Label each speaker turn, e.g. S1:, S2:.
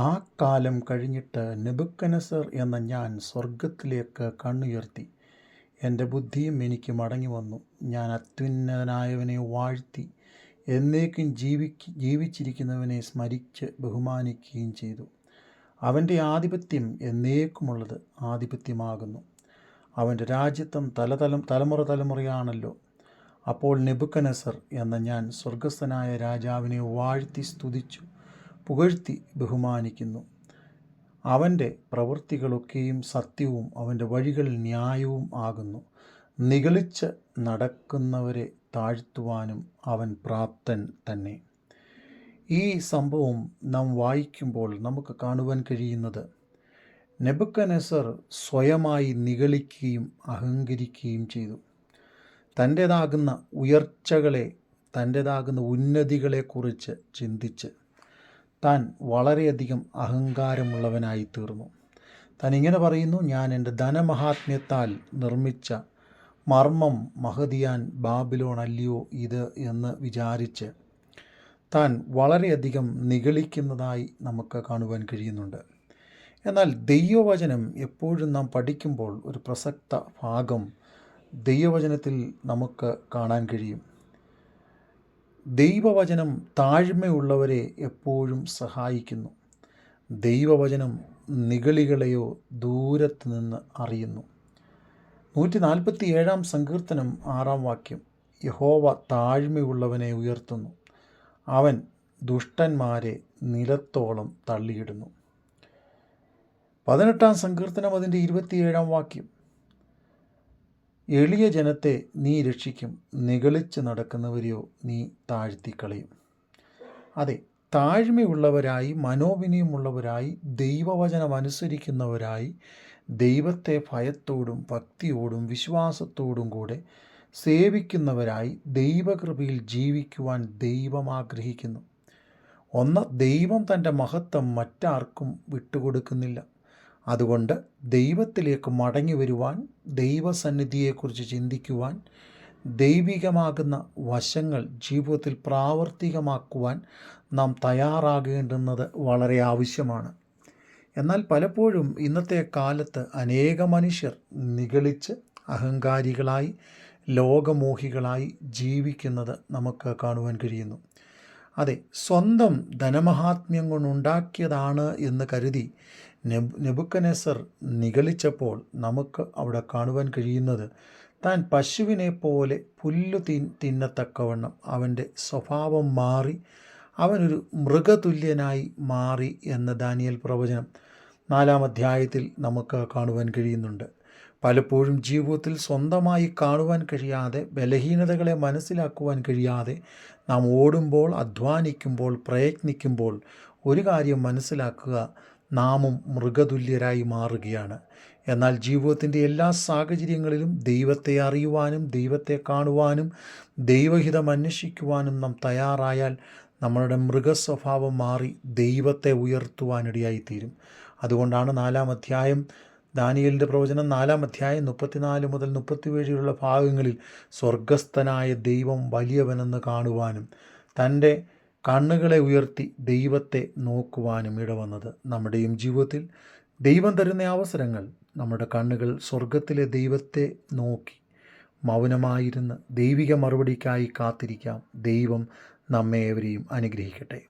S1: ആ കാലം കഴിഞ്ഞിട്ട് നെബുക്കനസർ എന്ന ഞാൻ സ്വർഗത്തിലേക്ക് കണ്ണുയർത്തി. എന്റെ ബുദ്ധിയും എനിക്ക് മടങ്ങി വന്നു ഞാൻ അത്യുന്നതനായവനെ വാഴ്ത്തി എന്നേക്കും ജീവിച്ചിരിക്കുന്നവനെ സ്മരിച്ച് ബഹുമാനിക്കുകയും ചെയ്തു. അവന്റെ ആധിപത്യം എന്നേക്കുമുള്ളത് ആധിപത്യമാകുന്നു. അവന്റെ രാജ്യത്വം തലതലം തലമുറ തലമുറയാണല്ലോ അപ്പോൾ നെബുക്കനസർ എന്ന ഞാൻ സ്വർഗസ്ഥനായ രാജാവിനെ വാഴ്ത്തി സ്തുതിച്ചു, പുകഴ്ത്തി ബഹുമാനിക്കുന്നു. അവന്റെ പ്രവൃത്തികളൊക്കെയും സത്യവും അവന്റെ വഴികൾ ന്യായവും ആകുന്നു. നിഗളിച്ച് നടക്കുന്നവരെ താഴ്ത്തുവാനും അവൻ പ്രാപ്തൻ തന്നെ. ഈ സംഭവം നാം വായിക്കുമ്പോൾ നമുക്ക് കാണുവാൻ കഴിയുന്നത് നെബുക്കനെസർ സ്വയമായി നിഗളിക്കുകയും അഹങ്കരിക്കുകയും ചെയ്തു. തന്റേതാകുന്ന ഉയർച്ചകളെ, തന്റേതാകുന്ന ഉന്നതികളെക്കുറിച്ച് ചിന്തിച്ച് താൻ വളരെയധികം അഹങ്കാരമുള്ളവനായിത്തീർന്നു. താൻ ഇങ്ങനെ പറയുന്നു, ഞാൻ എന്റെ ധനമഹാത്മ്യത്താൽ നിർമ്മിച്ച മർമ്മം മഹതിയാൻ ബാബിലോൺ അല്ലയോ ഇത് എന്ന് വിചാരിച്ച് താൻ വളരെയധികം നിഗളിക്കുന്നതായി നമുക്ക് കാണുവാൻ കഴിയുന്നുണ്ട്. എന്നാൽ ദൈവവചനം എപ്പോഴും നാം പഠിക്കുമ്പോൾ ഒരു പ്രസക്ത ഭാഗം ദൈവവചനത്തിൽ നമുക്ക് കാണാൻ കഴിയും. ദൈവവചനം താഴ്മയുള്ളവരെ എപ്പോഴും സഹായിക്കുന്നു. ദൈവവചനം നിഗളികളെയോ ദൂരത്ത് നിന്ന് അറിയുന്നു. നൂറ്റി നാൽപ്പത്തി ഏഴാം സങ്കീർത്തനം ആറാം വാക്യം യഹോവ താഴ്മയുള്ളവനെ ഉയർത്തുന്നു. അവൻ ദുഷ്ടന്മാരെ നിലത്തോളം തള്ളിയിടുന്നു. പതിനെട്ടാം സങ്കീർത്തനം അതിന്റെ ഇരുപത്തിയേഴാം വാക്യം എളിയ ജനത്തെ നീ രക്ഷിക്കും, നിഗളിച്ച് നടക്കുന്നവരെയോ നീ താഴ്ത്തിക്കളയും. അതെ, താഴ്മയുള്ളവരായി മനോവിനയമുള്ളവരായി ദൈവവചനം അനുസരിക്കുന്നവരായി ദൈവത്തെ ഭയത്തോടും ഭക്തിയോടും വിശ്വാസത്തോടും കൂടെ സേവിക്കുന്നവരായി ദൈവകൃപയിൽ ജീവിക്കുവാൻ ദൈവം ആഗ്രഹിക്കുന്നു. ഒന്ന്, ദൈവം തന്റെ മഹത്വം മറ്റാർക്കും വിട്ടുകൊടുക്കുന്നില്ല. അതുകൊണ്ട് ദൈവത്തിലേക്ക് മടങ്ങി വരുവാൻ ദൈവസന്നിധിയെക്കുറിച്ച് ചിന്തിക്കുവാൻ, ദൈവികമാകുന്ന വശങ്ങൾ ജീവിതത്തിൽ പ്രാവർത്തികമാക്കുവാൻ നാം തയ്യാറാകേണ്ടുന്നത് വളരെ ആവശ്യമാണ്. എന്നാൽ പലപ്പോഴും ഇന്നത്തെ കാലത്ത് അനേക മനുഷ്യർ നിഗളിച്ച് അഹങ്കാരികളായി ലോകമോഹികളായി ജീവിക്കുന്നത് നമുക്ക് കാണുവാൻ കഴിയുന്നു. അതെ, സ്വന്തം ധനമഹാത്മ്യം കൊണ്ടുണ്ടാക്കിയതാണ് എന്ന് കരുതി നെബൂഖദ്നേസർ നിഗളിച്ചപ്പോൾ നമുക്ക് അവിടെ കാണുവാൻ കഴിയുന്നത് താൻ പശുവിനെ പോലെ പുല്ലു പുല്ല് തിന്നത്തക്കവണ്ണം അവന്റെ സ്വഭാവം മാറി അവനൊരു മൃഗതുല്യനായി മാറി എന്ന ദാനിയൽ പ്രവചനം നാലാം അധ്യായത്തിൽ നമുക്ക് കാണുവാൻ കഴിയുന്നുണ്ട്. പലപ്പോഴും ജീവിതത്തിൽ സ്വന്തമായി കാണുവാൻ കഴിയാതെ, ബലഹീനതകളെ മനസ്സിലാക്കുവാൻ കഴിയാതെ നാം ഓടുമ്പോൾ, അധ്വാനിക്കുമ്പോൾ, പ്രയത്നിക്കുമ്പോൾ ഒരു കാര്യം മനസ്സിലാക്കുക, നാമും മൃഗതുല്യരായി മാറുകയാണ്. എന്നാൽ ജീവിതത്തിന്റെ എല്ലാ സാഹചര്യങ്ങളിലും ദൈവത്തെ അറിയുവാനും, ദൈവത്തെ കാണുവാനും, ദൈവഹിതം അന്വേഷിക്കുവാനും നാം തയ്യാറായാൽ നമ്മളുടെ മൃഗസ്വഭാവം മാറി ദൈവത്തെ ഉയർത്തുവാനിടയായിത്തീരും. അതുകൊണ്ടാണ് നാലാം അധ്യായം ദാനിയലിന്റെ പ്രവചനം നാലാം അധ്യായം മുപ്പത്തിനാല് മുതൽ മുപ്പത്തിയേഴ് വരെയുള്ള ഭാഗങ്ങളിൽ സ്വർഗസ്ഥനായ ദൈവം വലിയവനെന്ന് കാണുവാനും തന്റെ കണ്ണുകളെ ഉയർത്തി ദൈവത്തെ നോക്കുവാനും ഇടവന്നത്. നമ്മുടെയും ജീവിതത്തിൽ ദൈവം തരുന്ന അവസരങ്ങൾ നമ്മുടെ കണ്ണുകൾ സ്വർഗത്തിലെ ദൈവത്തെ നോക്കി മൗനമായിരുന്ന് ദൈവിക മറുപടിക്കായി കാത്തിരിക്കാം. ദൈവം നമ്മെ ഏവരെയും അനുഗ്രഹിക്കട്ടെ.